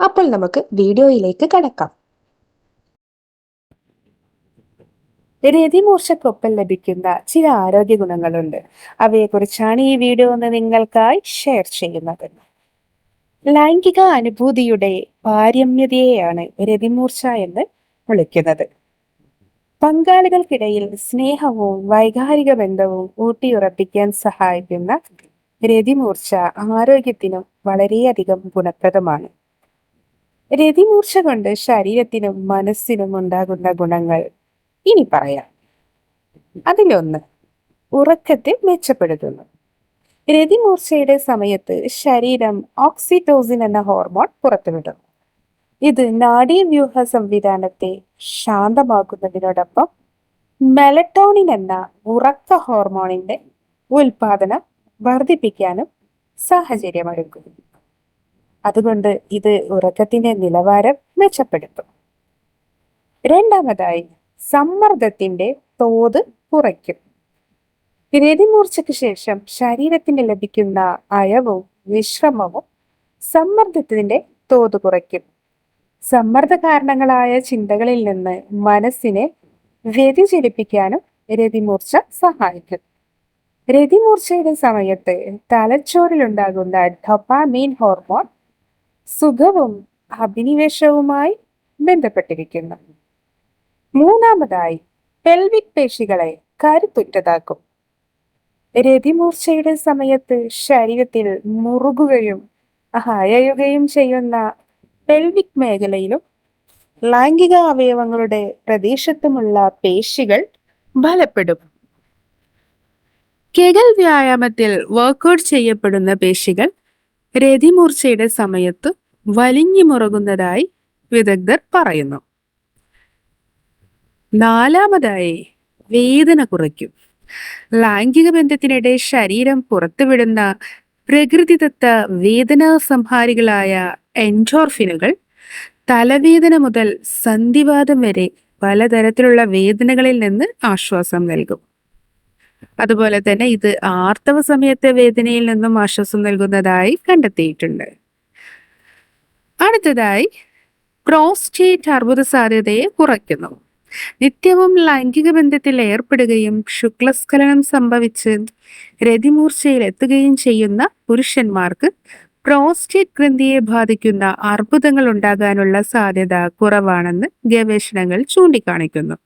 അപ്പോൾ നമുക്ക് വീഡിയോയിലേക്ക് കടക്കാം. രതിമൂർച്ചക്കൊപ്പം ലഭിക്കുന്ന ചില ആരോഗ്യ ഗുണങ്ങളുണ്ട്. അവയെക്കുറിച്ചാണ് ഈ വീഡിയോ ഒന്ന് നിങ്ങൾക്കായി ഷെയർ ചെയ്യുന്നത്. ലൈംഗിക അനുഭൂതിയുടെ പാരമ്യതയെയാണ് രതിമൂർച്ച എന്ന് വിളിക്കുന്നത്. പങ്കാളികൾക്കിടയിൽ സ്നേഹവും വൈകാരിക ബന്ധവും ഊട്ടിയുറപ്പിക്കാൻ സഹായിക്കുന്ന രതിമൂർച്ച ആരോഗ്യത്തിനും വളരെയധികം ഗുണപ്രദമാണ്. രതിമൂർച്ച കൊണ്ട് ശരീരത്തിനും മനസ്സിനും ഉണ്ടാകുന്ന ഗുണങ്ങൾ ഇനി പറയാം. അതിലൊന്ന് ഉറക്കത്തെ മെച്ചപ്പെടുത്തുന്നു. രതിമൂർച്ചയുടെ സമയത്ത് ശരീരം ഓക്സിറ്റോസിൻ എന്ന ഹോർമോൺ പുറത്തുവിടുന്നു. ഇത് നാഡീവ്യൂഹ സംവിധാനത്തെ ശാന്തമാക്കുന്നതിനോടൊപ്പം മെലറ്റോണിൻ എന്ന ഉറക്ക ഹോർമോണിന്റെ ഉൽപാദനം വർദ്ധിപ്പിക്കാനും സാഹചര്യമൊരുക്കും അതുകൊണ്ട് ഇത് ഉറക്കത്തിന്റെ നിലവാരം മെച്ചപ്പെടുത്തും. രണ്ടാമതായി സമ്മർദ്ദത്തിന്റെ തോത് കുറയ്ക്കും. രതിമൂർച്ചയ്ക്ക് ശേഷം ശരീരത്തിന് ലഭിക്കുന്ന അയവും വിശ്രമവും സമ്മർദ്ദത്തിന്റെ തോത് കുറയ്ക്കും. സമ്മർദ്ദ കാരണങ്ങളായ ചിന്തകളിൽ നിന്ന് മനസ്സിനെ വ്യതിചലിപ്പിക്കാനും രതിമൂർച്ച സഹായിക്കും. രതിമൂർച്ചയുടെ സമയത്ത് തലച്ചോറിലുണ്ടാകുന്ന ഡൊപ്പാമീൻ ഹോർമോൺ സുഖവും അഭിനിവേശവുമായി ബന്ധപ്പെട്ടിരിക്കുന്നു. മൂന്നാമതായി പെൽവിക് പേശികളെ കരുത്തുറ്റതാക്കും. രതിമൂർച്ചയുടെ സമയത്ത് ശരീരത്തിൽ മുറുകുകയും അയയുകയും ചെയ്യുന്ന പെൽവിക് മേഖലയിലും ലൈംഗിക അവയവങ്ങളുടെ പ്രദേശത്തുമുള്ള പേശികൾ ബലപ്പെടും. കെഗൽ വ്യായാമത്തിൽ വർക്കൗട്ട് ചെയ്യപ്പെടുന്ന പേശികൾ രതിമൂർച്ചയുടെ സമയത്ത് വലിഞ്ഞു മുറുകുന്നതായി വിദഗ്ധർ പറയുന്നു. നാലാമതായി വേദന കുറയ്ക്കും. ലൈംഗിക ബന്ധത്തിനിടെ ശരീരം പുറത്തുവിടുന്ന പ്രകൃതിദത്ത വേദനാ സംഹാരികളായ എൻഡോർഫിനുകൾ തലവേദന മുതൽ സന്ധിവാദം വരെ പലതരത്തിലുള്ള വേദനകളിൽ നിന്ന് ആശ്വാസം നൽകും. അതുപോലെ തന്നെ ഇത് ആർത്തവ സമയത്തെ വേദനയിൽ നിന്നും ആശ്വാസം നൽകുന്നതായി കണ്ടെത്തിയിട്ടുണ്ട്. അടുത്തതായി പ്രോസ്റ്റേറ്റ് അർബുദ സാധ്യതയെ കുറയ്ക്കുന്നു. നിത്യവും ലൈംഗിക ബന്ധത്തിൽ ഏർപ്പെടുകയും ശുക്ലസ്ഖലനം സംഭവിച്ച് രതിമൂർച്ചയിൽ എത്തുകയും ചെയ്യുന്ന പുരുഷന്മാർക്ക് പ്രോസ്റ്റേറ്റ് ഗ്രന്ഥിയെ ബാധിക്കുന്ന അർബുദങ്ങൾ ഉണ്ടാകാനുള്ള സാധ്യത കുറവാണെന്ന് ഗവേഷണങ്ങൾ ചൂണ്ടിക്കാണിക്കുന്നു.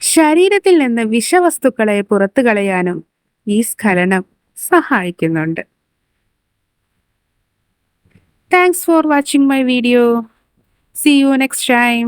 ശരീരത്തിൽ നിന്ന് വിഷവസ്തുക്കളെ പുറത്തു കളയാനും ഈ സ്ഖലനം സഹായിക്കുന്നുണ്ട്. Thanks for watching my video see you next time